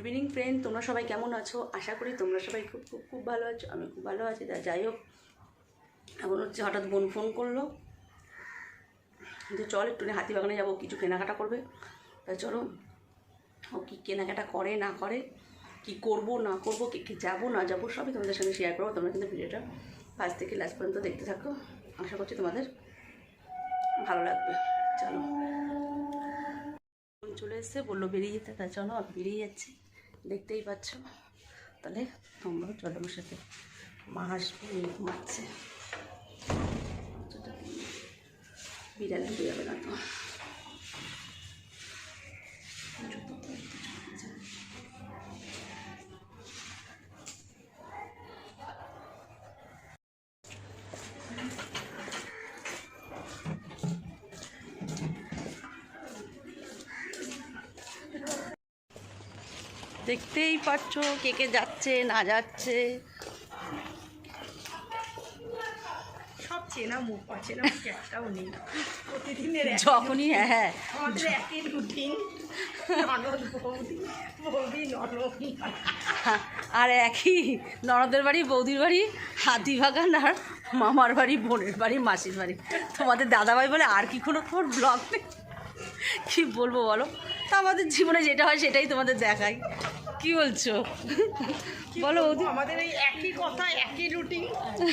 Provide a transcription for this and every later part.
Evening friend তোমরা সবাই কেমন আছো? আশা করি তোমরা সবাই খুব খুব খুব ভালো আছো। আমি খুব ভালো আছি। তা যাই হোক, এখন হচ্ছে হঠাৎ বোন ফোন করল। কিন্তু চল একটু হাতিবাগানে যাব কিছু কেনাকাটা করবে। তাই চলো, ও কী কেনাকাটা করে, না করে, কি করব, না করব, কে কে যাব, না যাব, সবই তোমাদের সঙ্গে শেয়ার করব। তোমরা কিন্তু ভিডিওটা ফার্স্ট থেকে লাস্ট পর্যন্ত দেখতে থাকো। আশা করছি তোমাদের ভালো লাগবে। চলো। চলে এসছে বলল বেরিয়ে যেতে। তা চলো বেরিয়ে যাচ্ছি। দেখতেই পাচ্ছ? তাহলে তোমরাও চলো আমার সাথে মা আসবে ঘুমাচ্ছে। বিড়াল ঢুকে যাবে না তো। দেখতেই পাচ্ছ কে কে যাচ্ছে না যাচ্ছে। সব চেনা মুখ অচেনা মুখ একটাও নেই। প্রতিদিনের যখনই হ্যাঁ আমাদের একই রুটিন। ননদ বৌদি বৌদি ননদ আর একই ননদের বাড়ি বৌদির বাড়ি হাতিবাগান আর মামার বাড়ি বোনের বাড়ি মাসির বাড়ি। তোমাদের দাদাভাই বলে আর কি কোনো তোমার ব্লগ নেই। কী বলব বলো? তা আমাদের জীবনে যেটা হয় সেটাই তোমাদের দেখাই। কি বলছো? বলো আমাদের এই একই কথা একই রুটিন।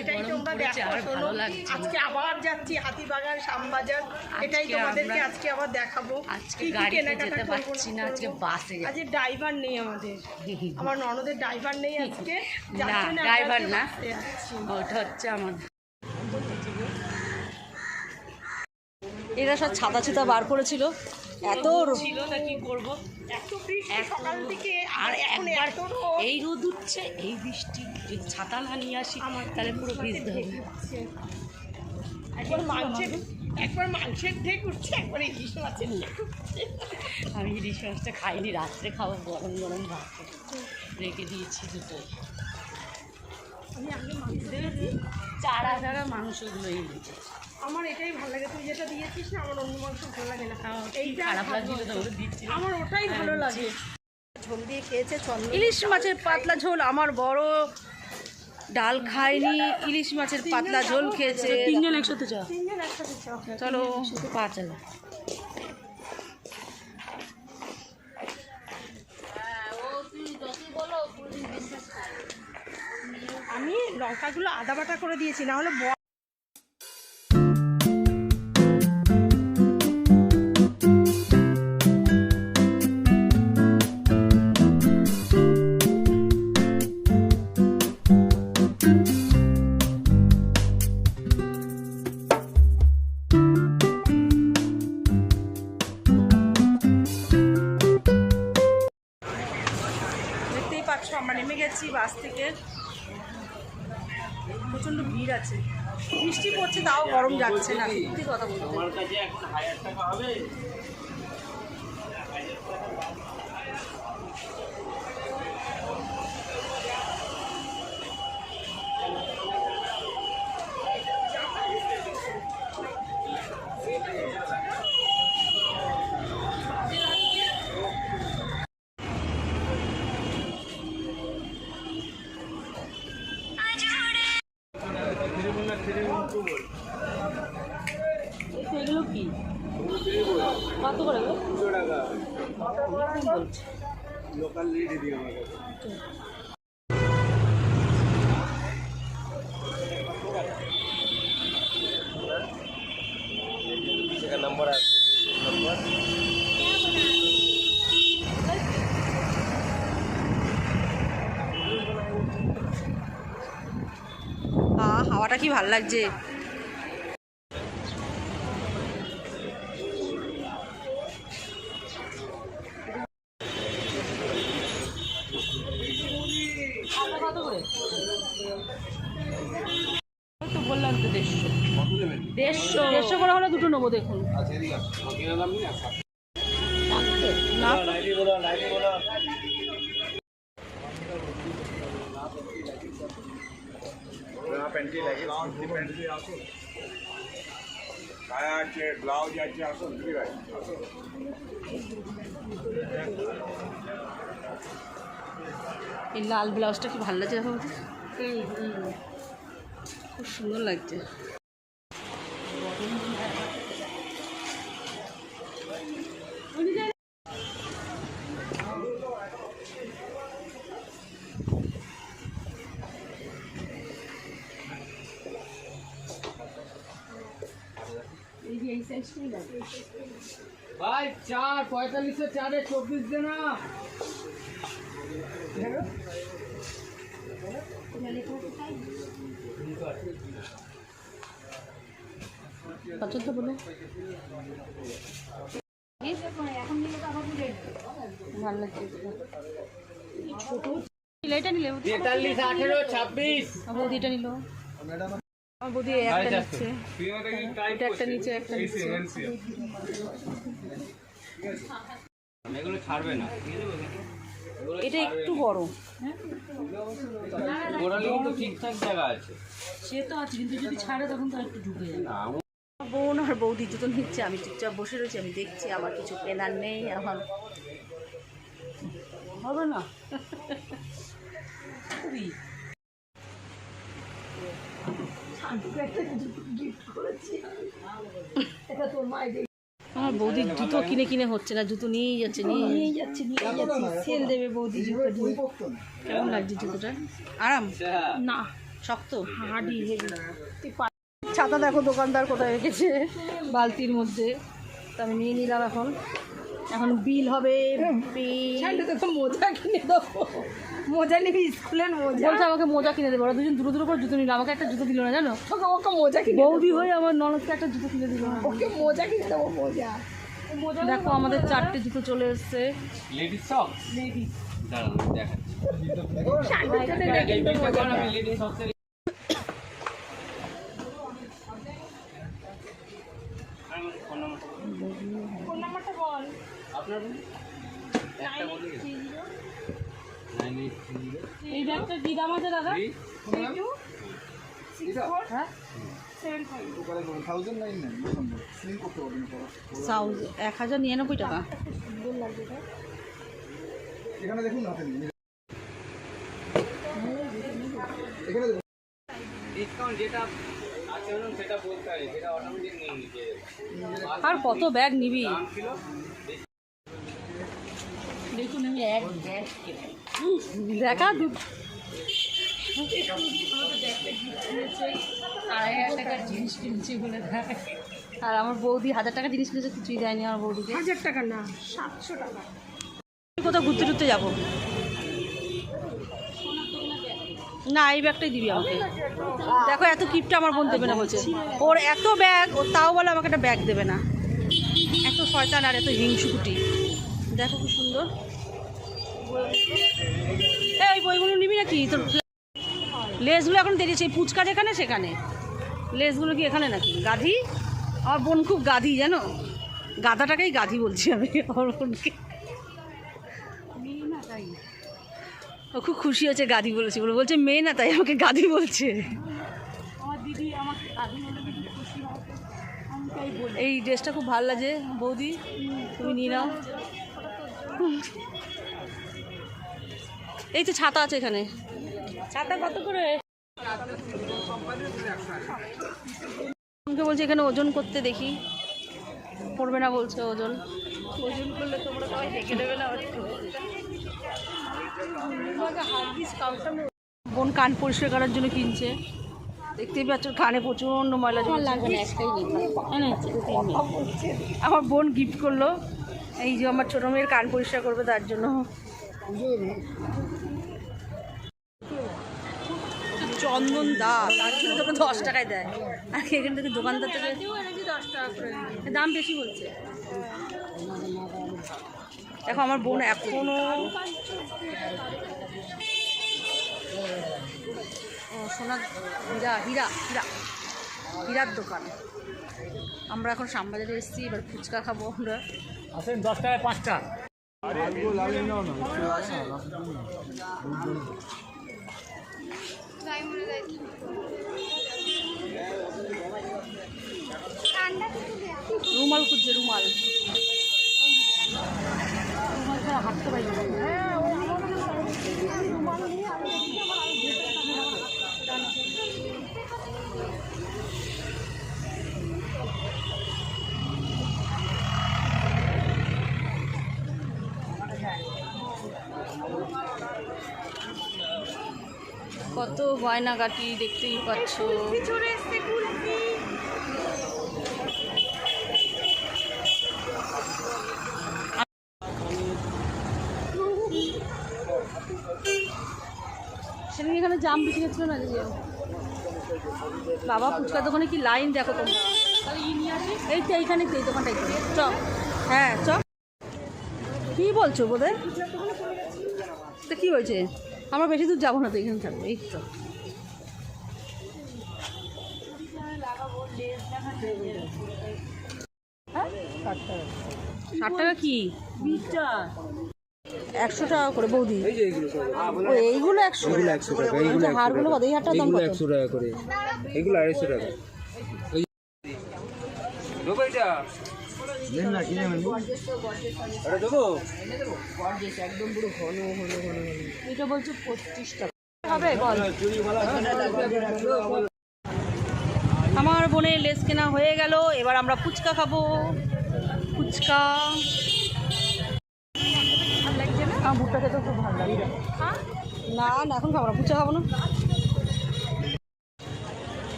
এটাই তোমরা দেখো শোনো। আজকে আবার যাচ্ছি হাতিবাগান শ্যামবাজার। এটাই তোমাদেরকে আজকে আবার দেখাবো। আজকে গাড়িতে যেতে পারছি না, আজকে। বাসে আজকে ড্রাইভার নেই আমাদের। আমার ননদের ড্রাইভার নেই আজকে। না, আমরা আজকে না। ওটা হচ্ছে আমাদের। এরা সব ছাতা ছাতা বার করেছিল। এত ছিল তা কি করব? এত বৃষ্টি সকাল থেকে আর একবার এই রোদ উঠছে এই বৃষ্টি। যদি ছাতা না নিয়ে আসি তাহলে পুরো ভিজতে হবে। একবার মাংসের একবার মাংসের ঢেক উঠছে একবার ইলিশ মাছের আমি ইলিশ মাছটা খাইনি রাত্রে খাব গরম গরম ভাত। রেখে দিয়েছি দুটোই। চারা চারা এনেছে আমার এটাই ভালো লাগে। তুই যেটা দিয়েছিস না আমার অন্য মাংস ভালো লাগে না। এইটা খারাপ ভালো লাগছিল তো ওটা দিচ্ছি আমার ওটাই ভালো লাগে। ঝোল দিয়ে খেয়েছে ইলিশ মাছের পাতলা ঝোল আমার বড় ডাল খায়নি ইলিশ মাছের পাতলা ঝোল খেয়েছে। তিনজন একসাথে চলো। পা চালা আমি লঙ্কাগুলো আদা বাটা করে দিয়েছি না হলে প্রচণ্ড ভিড় আছে। বৃষ্টি পড়ছে তাও গরম যাচ্ছে না সত্যি কথা বলতে। হাওয়াটা কি ভালো লাগছে? আসো গায়ে আছে ব্লাউজ আছে আসো দিদি ভাই আসো এই লাল ব্লাউজটা কি ভালো লাগছে এখন খুব সুন্দর লাগছে। ভাই চার পঁয়তাল্লিশে চারে চব্বিশ দে না পছন্দ বলো ভালো লাগছে। ছোট এটা নিলে তেতাল্লিশ আঠেরো ছাব্বিশ। নিল। আমার বৌদি একটা নিচ্ছে। এটা একটা নিচে একটা নিচ্ছে। এগুলো ছাড়বে না। এটা একটু বড় গোড়ালি কিন্তু ঠিকঠাক জায়গা আছে। সে তো আছে কিন্তু যদি ছাড়ে তখন তো একটু ঢুকে যাবে আমার বোন আর বৌদি দুটো নিচ্ছে আমি চুপচাপ বসে রয়েছি আমি দেখছি আমার কিছু কেনার নেই এখন। হবে না। আমার বৌদির জুতো কিনে কিনে হচ্ছে না, জুতো নিয়েই যাচ্ছে নিয়ে যাচ্ছে নিয়ে সেল দেবে বৌদি জুতো কেমন লাগছে জুতোটা? আরাম? না, শক্ত। হাঁডি ছাতা দেখো দোকানদার কোথায় রেখেছে? বালতির মধ্যে। তা আমি নিয়ে নিলাম এখন। এখন বিল হবে তো মোজা কিনে দেবো। মোজা নিবি স্কুলের মোজা। বলছে আমাকে মোজা কিনে দেবো ওরা দুজন দূর দূর করে জুতো নিল আমাকে একটা জুতো দিল না জানো? ওকে ওকে মোজা কিনে বৌদি হয়ে আমার ননদকে একটা জুতো কিনে দিল। না ওকে মোজা কিনে দেবো মোজা। দেখো আমাদের চারটে জুতো চলে এসছে। লেডিস এই ব্যাগটা কি দাম আছে দাদা। থ্রি হ্যাঁ। এক হাজার নিরানব্বই টাকা। নিয়ে। নিতে আর কত ব্যাগ নিবি দাম ছিল দেখুন আমি এক ব্যাগ কিনে দেখা আর আমার বৌদি হাজার টাকা জিনিস কিনেছে কিছুই দেয়নি আমার বৌদিকে। হাজার টাকা না সাতশো টাকা। কোথাও ঘুরতে টুরতে যাব? না এই ব্যাগটাই দিবি আমাকে। দেখো এত কিপটা আমার বোন দেবে না বলছে। ওর এত ব্যাগ ও তাও বলে আমাকে একটা ব্যাগ দেবে না। এত শয়তান আর এত হিংসুকুটি। দেখো খুব সুন্দর। এই বইগুলো নিবি নাকি? তোর লেসগুলো এখন দেরিয়েছে এই পুচকা যেখানে সেখানে। লেসগুলো কি এখানে নাকি? গাধি? আমার বোন খুব গাধি জানো? গাধাটাকেই গাধি বলছি আমি আমার বোনকে। ও খুব খুশি হয়েছে গাদি বলেছে। বলে বলছে মেয়ে না তাই আমাকে গাদি বলছে। এই ড্রেসটা খুব ভালো লাগে বৌদি। তুমি নিয়ে নাও। এই তো ছাতা আছে এখানে। ছাতা কত করে? বলছে এখানে ওজন করতে দেখি। পড়বে না বলছে ওজন। ওজন করলে তোমরা সবাই দেখে দেবে না বোন কান পরিষ্কার করার জন্য কিনছে। দেখতেই পাচ্ছ কানে প্রচণ্ড ময়লা না আমার বোন গিফট করল। এই যে আমার ছোটো মেয়ের কান পরিষ্কার করবে তার জন্য। চন্দন দা তার জন্য তোকে দশ টাকায় দেয়। আর এখান থেকে দোকানদার থেকে দাম বেশি বলছে। দেখো আমার বোন এখনও ও সোনা হীরা হীরা হীরা। হীরার দোকান। আমরা এখন শ্যামবাজারে এসেছি এবার ফুচকা খাব আমরা। আসেন দশ টাকায় পাঁচটা। রুমাল খুঁজছে রুমাল। রুমাল ছাড়া হাঁটতে পারি না। কত গয়নাগাটি দেখতেই পাচ্ছ। সেদিন এখানে জাম বিক্রি হচ্ছিল না যে বাবা ফুচকা দোকানে কি লাইন দেখো তোমরা? এই তো এইখানে তো এই দোকানটাই চ। হ্যাঁ চ। কি বলছো বোধহয়? তো কি হয়েছে? আমরা বেশি দূর যাব না তো এখানে থাকব এই তো। ষাট টাকা কি? একশো টাকা করে বৌদি। এইগুলো ও এইগুলো একশো একশো টাকা এইগুলো এই হারগুলো কত এই হারটার দাম কত? একশো টাকা করে। এগুলো আড়াইশো টাকা। ওই দেবো। এটা দেন না কিনে মানে এটা বলছো পঁচিশ টাকা। হবে বল। আমার বোনের লেস কেনা হয়ে গেল এবার আমরা ফুচকা খাব। ফুচকা। ভুট্টা খেতে খুব ভালো লাগে। না না এখন খাব না ফুচকা খাব না।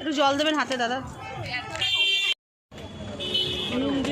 একটু জল দেবেন হাতে দাদা নুন দিন না ওদের বৌদি নাও জামা-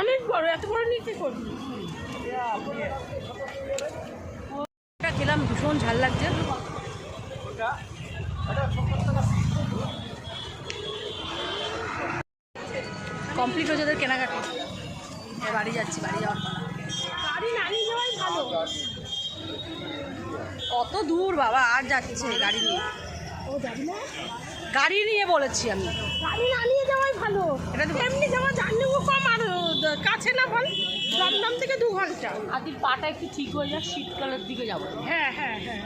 অনেক বড় এত বড় নিতে করবি খেলাম ভীষণ ঝাল লাগছে। কমপ্লিট হয়েছে ওদের কেনাকাটা। বাড়ি যাচ্ছি বাড়ি যাওয়ার গাড়ি না যাওয়াই ভালো। কত দূর বাবা আর যাচ্ছে গাড়ি নিয়ে। ও যাবি না? গাড়ি নিয়ে বলেছি আমি। গাড়ি না নিয়ে যাওয়াই ভালো। এমনি যাওয়া জার্নিও কম আর কাছে না বল দমদম থেকে দু ঘণ্টা। আদির পাটা একটু ঠিক হয়ে যায় শীতকালের দিকে যাব। হ্যাঁ হ্যাঁ হ্যাঁ।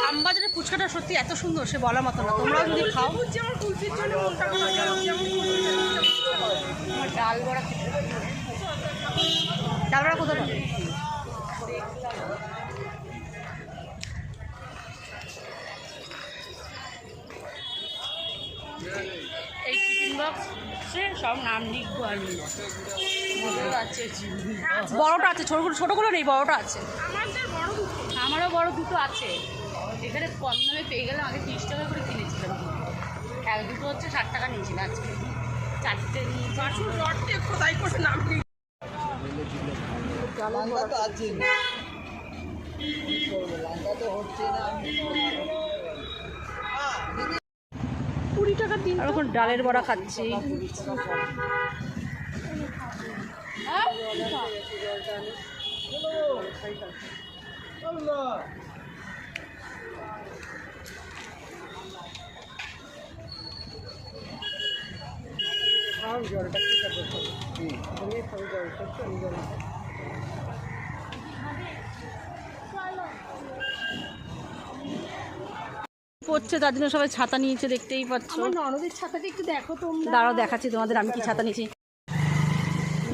শ্যামবাজারের ফুচকাটা সত্যি এত সুন্দর সে বলার মতো না। তোমরাও যদি খাও। ডাল বড়া ডাল বড়া কোথায় বক্সে সব নাম লিখব আমি আছে বড়টা আছে ছোটগুলো ছোটগুলো নেই বড়টা আছে। বড় দুটো। আমারও বড় দুটো আছে। এখানে কম দামে পেয়ে গেলাম আগে তিরিশ টাকা করে কিনেছিলাম। এক দুটো হচ্ছে ষাট টাকা নিয়েছিল আজকে। চারটে রডতে খোদাই করে নাম লিখ। কুড়ি টাকা আর এখন ডালের বড়া খাচ্ছি। পড়ছে তার জন্য সবাই ছাতা নিয়েছে দেখতেই পাচ্ছ। আমার ননদের ছাতাটা একটু দেখো তোমরা। দাঁড়াও দেখাচ্ছি তোমাদের আমি কি ছাতা নিয়েছি।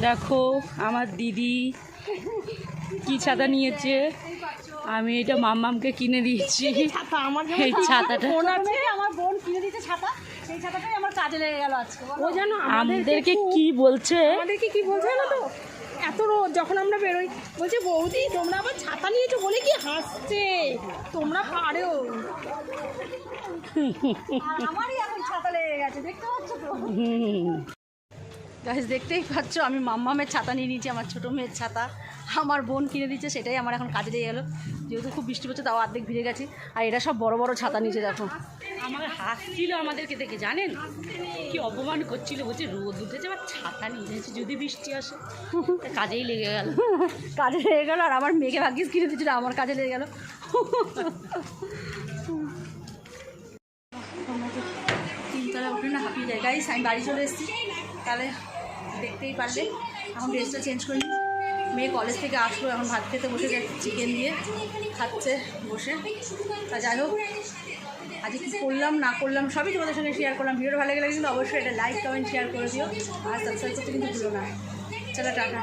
দেখো আমার দিদি কি ছাতা নিয়েছে। আমি এটা মাম্মামকে কিনে দিয়েছি। এই ছাতাটা। আমার বোন কিনে দিয়েছে ছাতা। সেই ছাতাটাই আমার কাজে লেগে গেল আজকে। ও জানো আমাদেরকে কি বলছে? আমাদেরকে কি বলছে তো? এত রোদ যখন আমরা বেরোই বলছে বৌদি তোমরা আবার ছাতা নিয়েছো বলে কি হাসছে তোমরা পারো। আমারই এখন ছাতা লেগে গেছে দেখতে পাচ্ছ তো? দেখতেই পাচ্ছ আমি মাম্মামের ছাতা নিয়ে নিয়েছি আমার ছোট মেয়ের ছাতা। আমার বোন কিনে দিচ্ছে সেটাই আমার এখন কাজে লেগে গেলো। যেহেতু খুব বৃষ্টি পড়ছে তাও অর্ধেক ভিজে গেছে। আর এরা সব বড় বড় ছাতা নিচে দেখো। আমার হাসছিল আমাদেরকে দেখে জানেন? কি অপমান করছিল বলছে রোদ উঠেছে আবার ছাতা নিয়ে যাচ্ছে যদি বৃষ্টি আসে। কাজেই লেগে গেল। কাজে লেগে গেলো আর আমার মেয়েকে ভাগ্যিস কিনে দিচ্ছিল আমার কাজে লেগে গেলো। তিনতলা উঠে না হাঁপিয়ে যায়। গাইস আমি বাড়ি চলে এসেছি। তাহলে দেখতেই পারলে। এখন ড্রেসটা চেঞ্জ করে মেয়ে কলেজ থেকে আসলো, এখন ভাত খেতে বসে চিকেন দিয়ে খাচ্ছে বসে। তা যাই হোক, আজকে কী করলাম, না করলাম, সবই তোমাদের সঙ্গে শেয়ার করলাম। ভিডিও ভালো লাগলে কিন্তু অবশ্যই এটা লাইক কমেন্ট শেয়ার করে দিও। আর সাবস্ক্রাইব করতে কিন্তু ভুলো না। চলো, টাটা।